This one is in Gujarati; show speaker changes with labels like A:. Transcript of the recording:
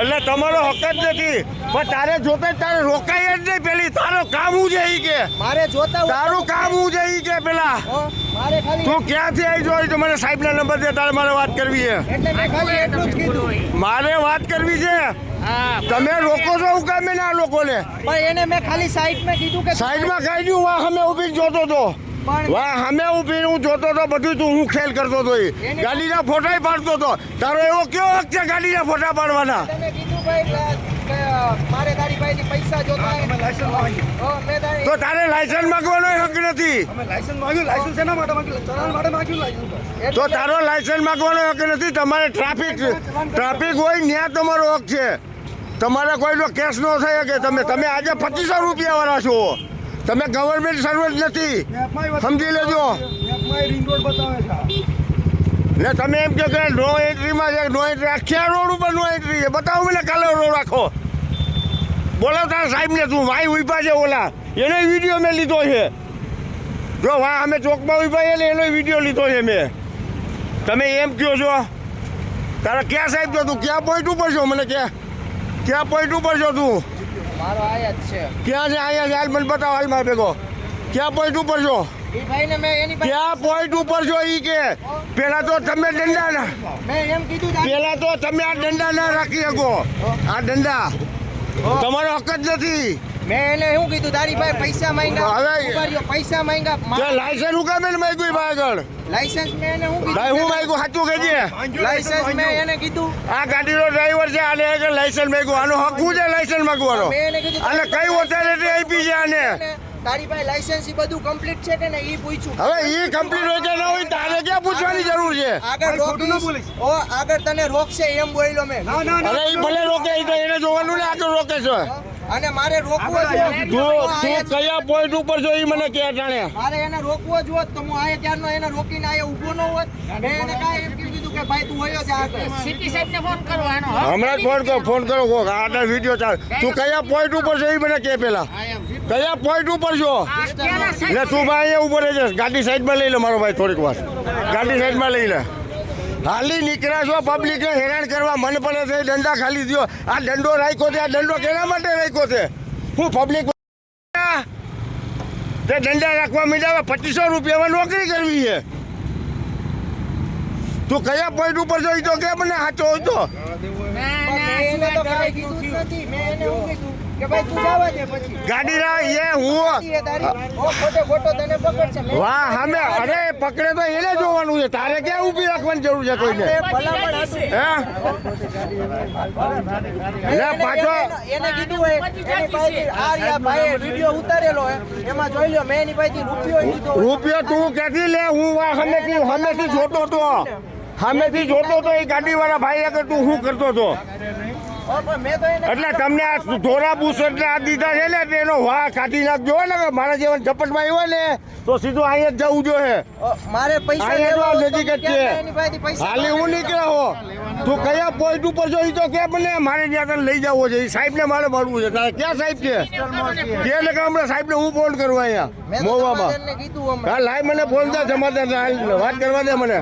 A: એટલે તમારો હક જ નથી. પણ તારે જોતા તારે રોકાય જ નહીં પેલી. તારો કામ હું છે કે?
B: મારે જોતા
A: તારું કામ હું છે કે પેલા? તું ક્યાંથી આવી જોઈ તો મને સાહેબ ના નંબર દે તારે મારે વાત કરવી છે.
B: મેં
A: મારે વાત કરવી છે? તમે રોકો છો હું કામે ના લોકોને?
B: પણ એને મેં ખાલી સાઈડમાં કીધું કે
A: સાઈડમાં ખાઈ દઉં વાહ અમે ઊભી જોતો તો.
B: પણ
A: વાહ અમે ઊભી હું જોતો તો બધું તું હું ખેલ કરતો તો ઈ. ગાડીના ફોટા પાડતો તો. તારો એવો કેવો હક છે ગાડીના ફોટા પાડવાના?
B: તમે કીધું ભાઈ કે- કે મારે તારી પાસેથી પૈસા જોતા હોય. હો, મેં તારી-
A: તો તારે લાયસન્સ માંગવાનો હક નથી.
C: અમે લાયસન્સ માંગ્યું લાયસન્સ શેના માટે માંગ્યું? ચલાવવા માટે માંગ્યું લાયસન્સ
A: તો. તારો લાયસન્સ માંગવાનો હક નથી. તમારે ટ્રાફિક ટ્રાફિક હોય ત્યાં તમારો હક છે. તમારે કોઈનો કેસ ન થાય કે તમે તમે આજે પચીસો રૂપિયા વાળા છો. તમે ગવર્મેન્ટ સર્વન્ટ નથી. સમજી લેજો. ને તમે એમ કહો કે નો એન્ટ્રીમાં છે નો એન્ટ્રી આખી રોડ ઉપર નો એન્ટ્રી છે? બતાવો મને કાલે રોડ રાખો બોલો તારા સાહેબને તું ભાઈ ઊભા છે ઓલા. એનો વીડિયો મેં લીધો છે. જો વા અમે ચોકમાં ઊભા છે ને એનો વીડિયો લીધો છે મેં. તમે એમ કહો છો, તારા ક્યાં સાહેબ છો તું? ક્યાં પોઈન્ટ ઉપર છો? મને ક્યાં ક્યાં પોઈન્ટ ઉપર છો તું?
B: મારો આયા જ છે.
A: ક્યાં છે આયા જાય હાલ મને બતાવો હાલ મારે ભેગો. ક્યાં પોઈન્ટ ઉપર છો?
B: એ ભાઈને મેં એની
A: ક્યાં પોઈન્ટ ઉપર છો ઈ કે? પેલા તો તમે દંડા ના
B: મેં એમ કીધું
A: પેલા તો તમે આ દંડા ના રાખી શકો. આ દંડા તમારો હક જ નથી.
B: મેં એને શું કીધું? તારી પાસે પૈસા માંગ્યા.
A: હવે-
B: પૈસા માંગ્યા.
A: લાયસન્સ હું કામે માગ્યું ભાઈ આગળ
B: લાયસન્સ મેં એને શું
A: કીધું? હું માંગ્યું? સાચું કહેજે
B: લાયસન્સ મેં એને કીધું.
A: આ ગાડીનો ડ્રાઈવર છે આને આગળ લાયસન્સ માગ્યું? આનો હક હું છે લાયસન્સ માંગવાનો? આને કઈ ઓથોરિટી આપી છે આને?
B: તારી પાસે લાયસન્સ એ બધું કમ્પ્લીટ છે કે ને એ પૂછ્યું
A: હવે એ કમ્પ્લીટ હોય કે ના હોય તારે ક્યાં પૂછવાની જરૂર છે?
B: આગળ રોકીશ. ઓ આગળ તને રોકશે એમ બોલ્યો મેં.
C: ના ના ના.
A: અરે એ ભલે રોકે ઈ તો એને જોવાનું ને આગળ રોકે છે.
B: અને મારે રોકવો
C: છે
A: તું તું કયા પોઈન્ટ ઉપર છો એ મને કે જાણે.
B: મારે એને રોકવો જ હોત તો હું આયા ત્યારનો એને રોકીને આયા ઊભો ન હોત. મેં એને કાંઈ એમ કીધું કે ભાઈ તું વયો જા આગળ.
D: સીપી સાહેબને ફોન કરો આનો
A: હમણાં જ ફોન કરો ફોન કરો કોક આના વીડિયો ચાલ. તું કયા પોઈન્ટ ઉપર છો એ મને કે પેલા. કયા પોઈન્ટ ઉપર છો? એટલે તું ભાઈ અહીંયા ઊભો રહેજે. ગાડી સાઈડમાં લઈ લે મારો ભાઈ થોડીક વાર. ગાડી સાઈડમાં લઈ લે. હાલી નીકળ્યા છો પબ્લિકને હેરાન કરવા મન પડે છે દંડા ખાલી દો આ દંડો રાખ્યો છે આ દંડો કેના માટે રાખ્યો છે? હું પબ્લિક તે દંડા રાખવા મીડાવે પચીસો રૂપિયામાં નોકરી કરવી છે. તું કયા પોઈન્ટ ઉપર જોઈ તો કે મને સાચો હોય તો ગાડી રા એ હું. વાહ અરે પકડે તો એને જોવાનું છે. તારે ક્યાં ઊભી રાખવાની જરૂર છે કોઈને. હે? લે પાછો.
B: એને- કીધું હોય ભાઈએ વીડિયો ઉતારેલો હે. એમાં જોઈ લ્યો મેં એની પાસેથી રૂપિયો લીધો
A: રૂપિયો તું ક્યાંથી લે? હું વા સામેથી સામેથી જોતો તો. સામેથી જોતો તો એ ગાડીવાળા ભાઈ આગળ તું શું કરતો તો? એટલે તમને આ ધોરા બુસટ આ દીધા છે ને એનો વાહ કાઢી નાખજો ને કે મારા જેવા ઝપટમાં આવ્યો ને તો સીધું અહીંયા જ જવું જોઈએ.
B: મારે પૈસા લેવા
A: નજીક જ છે. હાલી હું નીકળ્યો હો. તું કયા પોઈન્ટ ઉપર છો? એ તો કે મને મારે ત્યાં લઈ જવો છે. એ સાહેબને મારે મળવું છે. તારે ક્યાં સાહેબ છે? કે લગા હમણાં સાહેબને હું ફોન કરું અહીંયા મોવામાં. હા લાઈ મને ફોન દે જમાદાર વાત કરવા દે મને.